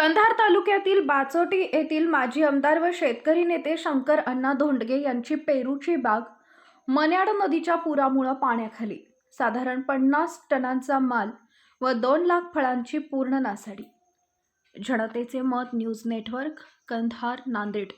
कंधार तालुक्यातील बाचोटी येथील माजी आमदार व शेतकरी नेते शंकर अण्णा धोंडगे यांची पेरूची बाग मन्याड नदीच्या पुरामुळं पाण्याखाली. साधारण पन्नास टनांचा माल व दोन लाख फळांची पूर्ण नासाडी. जनतेचे मत न्यूज नेटवर्क कंधार नांदेड.